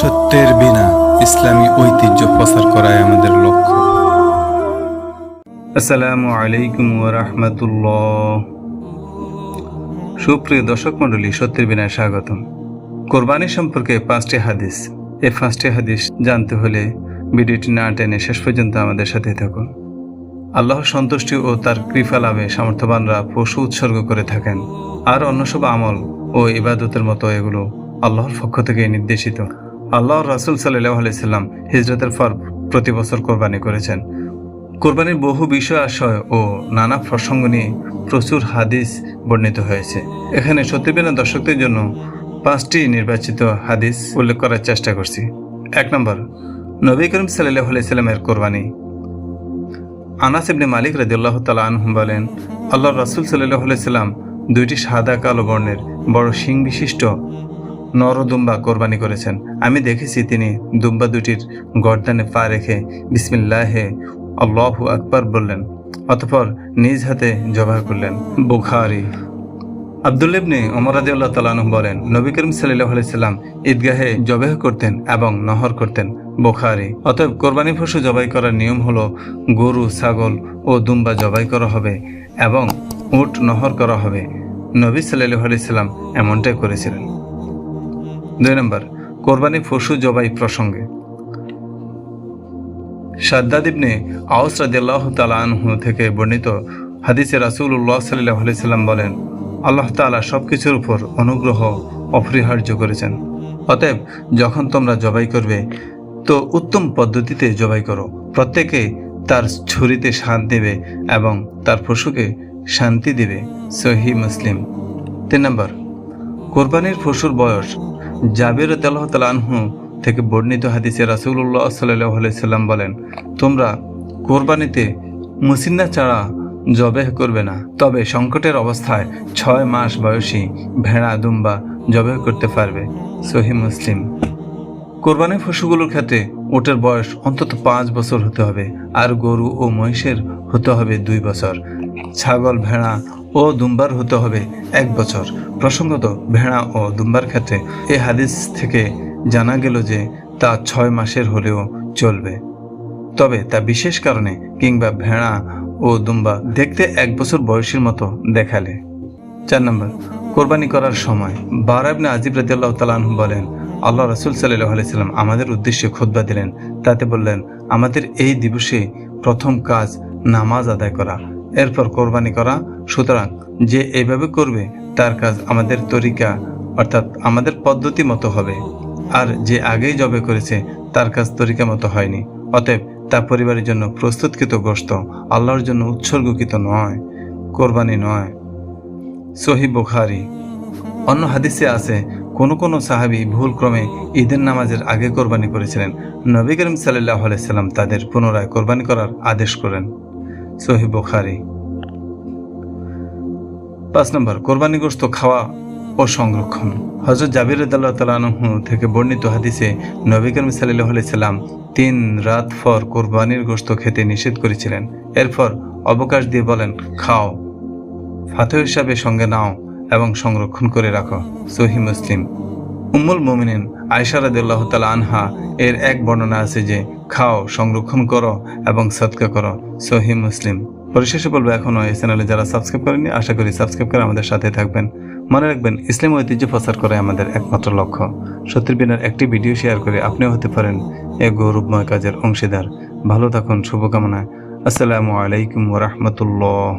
সত্যের বিনা ইসলামী ঐতিহ্য প্রচার করাই আমাদের লক্ষ্য। আসসালামু আলাইকুম রাহমাতুল্লাহ। সুপ্রিয় দর্শক মণ্ডলী, সত্যের বিনায় স্বাগতম। কোরবানি সম্পর্কে পাঁচটি হাদিস। এই পাঁচটি হাদিস জানতে হলে ভিডিওটি না টেনে শেষ পর্যন্ত আমাদের সাথে থাকুন। আল্লাহর সন্তুষ্টি ও তার কৃপা লাভে সামর্থ্যবানরা পশু উৎসর্গ করে থাকেন। আর অন্য সব আমল ও ইবাদতের মতো এগুলো আল্লাহর পক্ষ থেকে নির্দেশিত। আল্লাহর রাসুল সাল্লাহ আলাইসাল্লাম হিজরতের পর প্রতি বছর কোরবানি করেছেন। কোরবানির বহু বিষয় আশয় ও নানা প্রসঙ্গ নিয়ে প্রচুর হাদিস বর্ণিত হয়েছে। এখানে সত্যিবেনা দর্শকদের জন্য পাঁচটি নির্বাচিত হাদিস উল্লেখ করার চেষ্টা করছি। এক নম্বর, নবী করিম সাল্লাহ আলাইসাল্লামের কোরবানি। আনাস ইবনে মালিক রাদিউল্লাহ তালা বলেন আল্লাহ রাসুল সাল্লাহ আলাইসাল্লাম দুইটি সাদা কালো বর্ণের বড় শিং বিশিষ্ট নর দুম্বা কোরবানি করেছেন। আমি দেখেছি তিনি দুম্বা দুটির গর্দানে পা রেখে বিসমিল্লাহে আল্লাহু আকবার বললেন, অতঃপর নিজ হাতে জবাহ করলেন। বুখারি। আবদুল্লেবনে ওমর আদিউল্লাহ তালানহ বলেন, নবী করিম সাল্লাহ আলাইসাল্লাম ঈদগাহে জবাহ করতেন এবং নহর করতেন। বোখারি। অতএব কোরবানি পশু জবাই করার নিয়ম হলো গরু, ছাগল ও দুম্বা জবাই করা হবে এবং উট নহর করা হবে। নবী সাল্লাহ আলাইসাল্লাম এমনটাই করেছিলেন। দুই নম্বর, কোরবানি পশু জবাই প্রসঙ্গে। সাদ্দাদ ইবনে আউস রাদিয়াল্লাহ তালা থেকে বর্ণিত হাদিসে রাসূলুল্লাহ সাল্লাহ আলাইসাল্লাম বলেন, আল্লাহ তাআলা সব কিছুর উপর অনুগ্রহ অপরিহার্য করেছেন। অতএব যখন তোমরা জবাই করবে, তো উত্তম পদ্ধতিতে জবাই করো। প্রত্যেকে তার ছুরিতে স্বাদ দেবে এবং তার পশুকে শান্তি দেবে। সহি মুসলিম। তিন নম্বর, কোরবানির পশুর বয়স জাবির তাল্লাহ তালানহু থেকে বর্ণিত হাদিসে রাসুল্লাহ সাল্লাহ সাল্লাম বলেন, তোমরা কোরবানিতে মুসিন্না ছাড়া জবেহ করবে না। তবে সংকটের অবস্থায় ছয় মাস বয়সী ভেড়া দুম্বা জবেহ করতে পারবে। সহি মুসলিম। কোরবানি পশুগুলোর ক্ষেত্রে ওটের বয়স অন্তত পাঁচ বছর হতে হবে আর গরু ও মহিষের হতে হবে দুই বছর। ছাগল, ভেড়া ও দুম্বার হতে হবে এক বছর। প্রসঙ্গত, ভেড়া ও দুম্বার ক্ষেত্রে এই হাদিস থেকে জানা গেল যে তা ছয় মাসের হলেও চলবে। তবে তা বিশেষ কারণে কিংবা ভেড়া ও দুম্বা দেখতে এক বছর বয়সের মতো দেখালে। চার নম্বর, কোরবানি করার সময় বারাবনে আজিব রাদিয়াল্লাহ তালাহু বলেন আল্লাহ রসুল সাল্লাহ আলাইসাল্লাম আমাদের উদ্দেশ্যে খোদবা দিলেন। তাতে বললেন, আমাদের এই দিবসে প্রথম কাজ নামাজ আদায় করা, এরপর কোরবানি করা। সুতরাং যে এইভাবে করবে, তার কাজ আমাদের তরিকা, অর্থাৎ আমাদের পদ্ধতি মতো হবে। আর যে আগেই জবে করেছে, তার কাজ তরিকা মতো হয়নি। অতএব তা পরিবারের জন্য প্রস্তুতকৃত গোস্ত আল্লাহর জন্য উৎসর্গকৃত নয়, কোরবানি নয়। সহি বুখারি। অন্য হাদিসে আছে কোন কোন সাহাবি ভুল ক্রমে ঈদের নামাজের আগে কোরবানি করেছিলেন। নবী করিম সাল্লাহ আলাইসাল্লাম তাদের পুনরায় কোরবানি করার আদেশ করেন। সহি বুখারি। পাঁচ নম্বর কোরবানি গোস্ত খাওয়া ও সংরক্ষণ। হজরত জাবির তালাহু থেকে বর্ণিত হাদিসে নবী করিম সাল্লাহ আলাইসাল্লাম তিন রাত পর কোরবানির গোস্ত খেতে নিষেধ করেছিলেন। এরপর অবকাশ দিয়ে বলেন, খাও। ফাতে হিসাবে সঙ্গে নাও। এবং সংরক্ষণ করে রাখো। সহি মুসলিম। উম্মুল মোমিনিন আয়সা রাদিল্লাহ তালা আনহা এর এক বর্ণনা আছে যে, খাও, সংরক্ষণ করো এবং সৎকা করো। সহি মুসলিম। পরিশেষে বলব এখনও এই চ্যানেলে যারা সাবস্ক্রাইব করেনি আশা করি সাবস্ক্রাইব করে আমাদের সাথে থাকবেন। মনে রাখবেন, ইসলাম ঐতিহ্য প্রচার করে আমাদের একমাত্র লক্ষ্য। সত্যের বিনার একটি ভিডিও শেয়ার করে আপনিও হতে পারেন এ গৌরবময় কাজের অংশীদার। ভালো থাকুন, শুভকামনায়। আসসালামু আলাইকুম ওরহমতুল্লাহ